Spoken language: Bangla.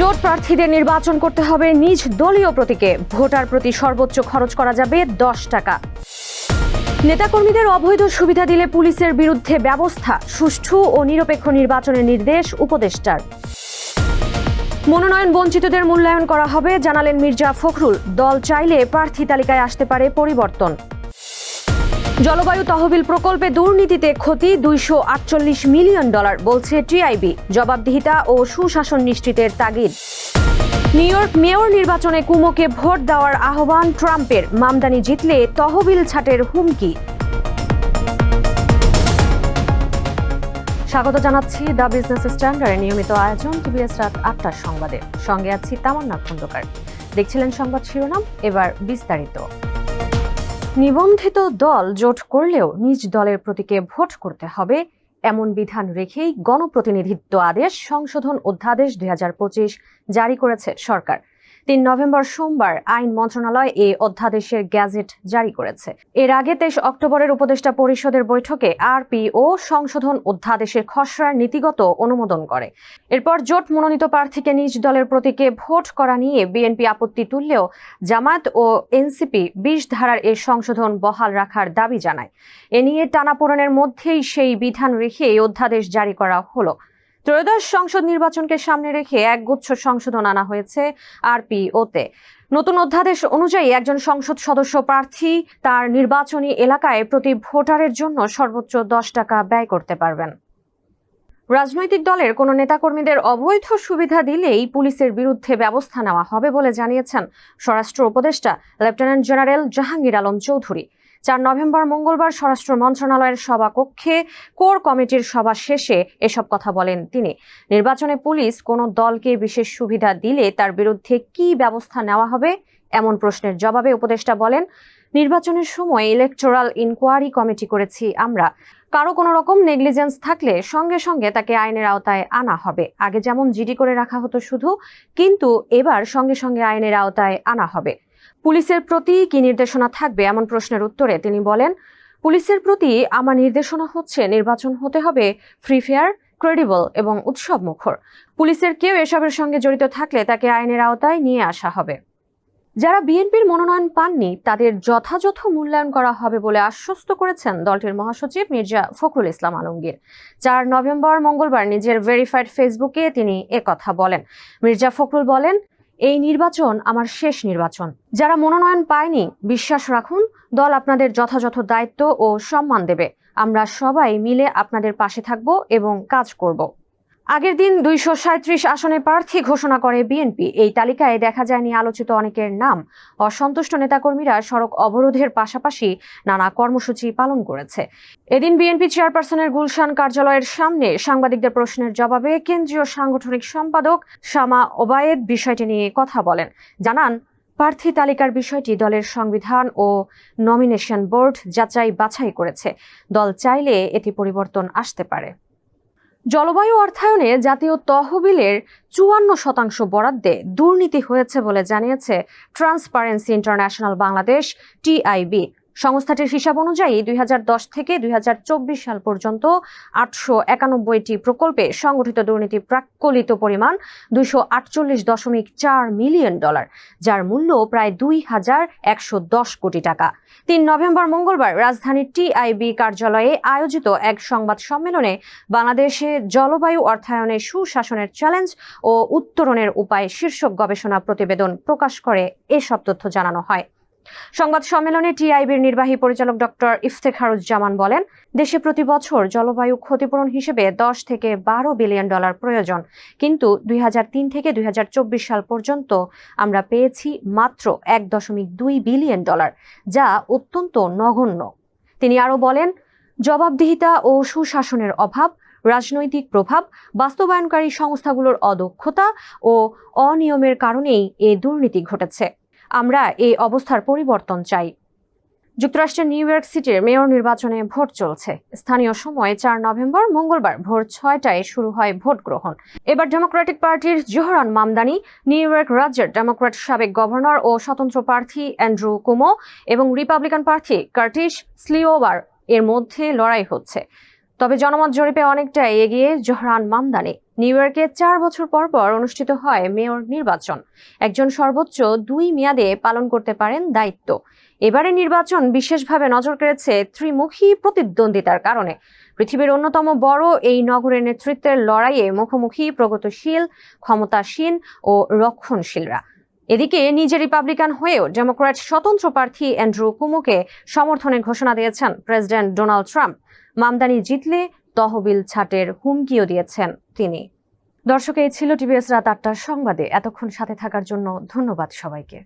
জোট প্রার্থীদের নির্বাচন করতে হবে নিজ দলীয় প্রতীকে। ভোটার প্রতি সর্বোচ্চ খরচ করা যাবে দশ টাকা। নেতাকর্মীদের অবৈধ সুবিধা দিলে পুলিশের বিরুদ্ধে ব্যবস্থা, সুষ্ঠু ও নিরপেক্ষ নির্বাচনের নির্দেশ উপদেষ্টার। মনোনয়ন বঞ্চিতদের মূল্যায়ন করা হবে, জানালেন মির্জা ফখরুল। দল চাইলে প্রার্থী তালিকায় আসতে পারে পরিবর্তন। জলবায়ু তহবিল প্রকল্পে দুর্নীতিতে ক্ষতি দুইশো আটচল্লিশ মিলিয়ন ডলার, বলছে টিআইবি। জবাবদিহিতা ও সুশাসন নিশ্চিতের তাগিদ। নিউ ইয়র্ক মেয়র নির্বাচনে কুমোকে ভোট দেওয়ার আহ্বান ট্রাম্পের। মামদানি জিতলে তহবিল ছাটের হুমকি। স্বাগত জানাচ্ছি দ্য বিজনেস স্ট্যান্ডার্ডের নিয়মিত আয়োজন টিভিএস রাত আটটার সংবাদে। সঙ্গে আছি তামান্না খন্দকার। দেখছিলেন সংবাদ শিরোনাম, এবার বিস্তারিত। নিবন্ধিত দল জোট করলেও নিজ দলের প্রতীকে ভোট করতে হবে, এমন বিধান রেখেই গণপ্রতিনিধিত্ব আদেশ সংশোধন অধ্যাদেশ দুই হাজার পঁচিশ জারি করেছে সরকার। তিন নভেম্বর সোমবার আইন মন্ত্রণালয় এই অধ্যাদেশের গ্যাজেট জারি করেছে। এর আগে তেইশ অক্টোবরের উপদেষ্টা পরিষদের বৈঠকে আরপিও সংশোধন অধ্যাদেশের খসড়ার নীতিগত অনুমোদন করে। এরপর জোট মনোনীত প্রার্থীকে নিজ দলের প্রতীকে ভোট করা নিয়ে বিএনপি আপত্তি তুললেও জামায়াত ও এনসিপি বিশ ধারার এ সংশোধন বহাল রাখার দাবি জানায়। এ নিয়ে টানাপোড়েনের মধ্যেই সেই বিধান রেখে এই অধ্যাদেশ জারি করা হলো। ত্রয়োদশ সংসদ নির্বাচনকে সামনে রেখে একগুচ্ছ সংশোধন আনা হয়েছে আরপিওতে। নতুন অধ্যাদেশ অনুযায়ী একজন সংসদ সদস্য প্রার্থী তার নির্বাচনী এলাকায় প্রতি ভোটারের জন্য সর্বোচ্চ দশ টাকা ব্যয় করতে পারবেন। রাজনৈতিক দলের কোনো নেতাকর্মীদের অবৈধ সুবিধা দিলেই পুলিশের বিরুদ্ধে ব্যবস্থা নেওয়া হবে বলে জানিয়েছেন স্বরাষ্ট্র উপদেষ্টা লেফটেন্যান্ট জেনারেল জাহাঙ্গীর আলম চৌধুরী। চার নভেম্বর মঙ্গলবার স্বরাষ্ট্র মন্ত্রণালয়ের সভাকক্ষে কোর কমিটির সভা শেষে এসব কথা বলেন তিনি। নির্বাচনে পুলিশ কোনো দলকে বিশেষ সুবিধা দিলে তার বিরুদ্ধে কি ব্যবস্থা নেওয়া হবে এমন প্রশ্নের জবাবে উপদেষ্টা বলেন, নির্বাচনের সময় ইলেকটোরাল ইনকোয়ারি কমিটি করেছি আমরা। কারও কোনো রকম নেগলিজেন্স থাকলে সঙ্গে সঙ্গে তাকে আইনের আওতায় আনা হবে। আগে যেমন জিডি করে রাখা হতো শুধু, কিন্তু এবার সঙ্গে সঙ্গে আইনের আওতায় আনা হবে। পুলিশের প্রতি কি নির্দেশনা থাকবে এমন প্রশ্নের উত্তরে তিনি বলেন, পুলিশের প্রতি আমার নির্দেশনা হচ্ছে নির্বাচন হতে হবে ফ্রি ফেয়ার ক্রেডিবল এবং উৎসব মুখর। পুলিশের কেউ এসবের সঙ্গে জড়িত থাকলে তাকে আইনের আওতায় নিয়ে আসা হবে। যারা বিএনপির মনোনয়ন পাননি, তাদের যথাযথ মূল্যায়ন করা হবে বলে আশ্বস্ত করেছেন দলটির মহাসচিব মির্জা ফখরুল ইসলাম আলমগীর। চার নভেম্বর মঙ্গলবার নিজের ভেরিফাইড ফেসবুকে তিনি একথা বলেন। মির্জা ফখরুল বলেন এই নির্বাচন আমার শেষ নির্বাচন। যারা মনোনয়ন পায়নি, বিশ্বাস রাখুন, দল আপনাদের যথাযথ দায়িত্ব ও সম্মান দেবে। আমরা সবাই মিলে আপনাদের পাশে থাকব এবং কাজ করব। আগের দিন দুইশো সাঁত্রিশ আসনে প্রার্থী ঘোষণা করে বিএনপি। এই তালিকায় দেখা যায়নি আলোচিত অনেকের নাম। অসন্তুষ্ট নেতাকর্মীরা সড়ক অবরোধের পাশাপাশি নানা কর্মসূচি পালন করেছে। এদিন বিএনপি চেয়ারপারসনের গুলশান কার্যালয়ের সামনে সাংবাদিকদের প্রশ্নের জবাবে কেন্দ্রীয় সাংগঠনিক সম্পাদক শামা ওবায়েদ বিষয়টি নিয়ে কথা বলেন। জানান, প্রার্থী তালিকার বিষয়টি দলের সংবিধান ও নমিনেশন বোর্ড যাচাই বাছাই করেছে। দল চাইলে এটি পরিবর্তন আসতে পারে। জলবায়ু অর্থায়নে জাতীয় তহবিলের চুয়ান্ন শতাংশ বরাদ্দে দুর্নীতি হয়েছে বলে জানিয়েছে ট্রান্সপারেন্সি ইন্টারন্যাশনাল বাংলাদেশ টিআইবি সংস্থাটির হিসাব অনুযায়ী দুই হাজার দশ থেকে দুই হাজার চব্বিশ সাল পর্যন্ত আটশো একানব্বইটি প্রকল্পে সংগঠিত দুর্নীতি প্রাক্কলিত পরিমাণ দুইশো আটচল্লিশ দশমিক চার মিলিয়ন ডলার, যার মূল্য প্রায় দুই হাজার একশো দশ কোটি টাকা। তিন নভেম্বর মঙ্গলবার রাজধানীর টিআইবি কার্যালয়ে আয়োজিত এক সংবাদ সম্মেলনে বাংলাদেশে জলবায়ু অর্থায়নে সুশাসনের চ্যালেঞ্জ ও উত্তরণের উপায় শীর্ষক গবেষণা প্রতিবেদন প্রকাশ করে এসব তথ্য জানানো হয়। সংবাদ সম্মেলনে টিআইবির নির্বাহী পরিচালক ডক্টর ইফতেখারুজ্জামান বলেন, দেশে প্রতি বছর জলবায়ু ক্ষতিপূরণ হিসেবে দশ থেকে বারো বিলিয়ন ডলার প্রয়োজন। কিন্তু দুই হাজার তিন থেকে দুই হাজার চব্বিশ সাল পর্যন্ত আমরা পেয়েছি মাত্র এক দশমিক দুই বিলিয়ন ডলার, যা অত্যন্ত নগণ্য। তিনি আরও বলেন, জবাবদিহিতা ও সুশাসনের অভাব, রাজনৈতিক প্রভাব, বাস্তবায়নকারী সংস্থাগুলোর অদক্ষতা ও অনিয়মের কারণেই এ দুর্নীতি ঘটেছে। আমরা এই অবস্থার পরিবর্তন চাই। যুক্তরাষ্ট্রের নিউ ইয়র্ক সিটির মেয়র নির্বাচনে ভোট চলছে। স্থানীয় সময় চার নভেম্বর মঙ্গলবার ভোর ছয়টায় শুরু হয় ভোট গ্রহণ। এবার ডেমোক্রেটিক পার্টির জোহরান মামদানি, নিউ ইয়র্ক রাজ্যের ডেমোক্র্যাট সাবেক গভর্নর ও স্বতন্ত্র প্রার্থী অ্যান্ড্রু কুমো এবং রিপাবলিকান প্রার্থী কার্টিস স্লিওবার এর মধ্যে লড়াই হচ্ছে। তবে জনমত জরিপে অনেকটাই এগিয়ে জোহরান মামদানি। নিউ ইয়র্কে চার বছর পর পর অনুষ্ঠিত হয় মেয়র নির্বাচন। একজন সর্বোচ্চ দুই মেয়াদে পালন করতে পারেন দায়িত্ব। এবারে নির্বাচন বিশেষভাবে নজর কেড়েছে ত্রিমুখী প্রতিদ্বন্দ্বিতার কারণে। পৃথিবীর অন্যতম বড় এই নগরের নেতৃত্বের লড়াইয়ে মুখোমুখি প্রগতিশীল, ক্ষমতাসীন ও রক্ষণশীলরা। এদিকে নিজে রিপাবলিকান হয়েও ডেমোক্র্যাট স্বতন্ত্র প্রার্থী অ্যান্ড্রু কুমুকে সমর্থনের ঘোষণা দিয়েছেন প্রেসিডেন্ট ডোনাল্ড ট্রাম্প। মামদানি জিতলে তহবিল ছাটের হুমকিও দিয়েছেন তিনি। দর্শক, এই ছিল টিভিএস রাত আটটার সংবাদে। এতক্ষণ সাথে থাকার জন্য ধন্যবাদ সবাইকে।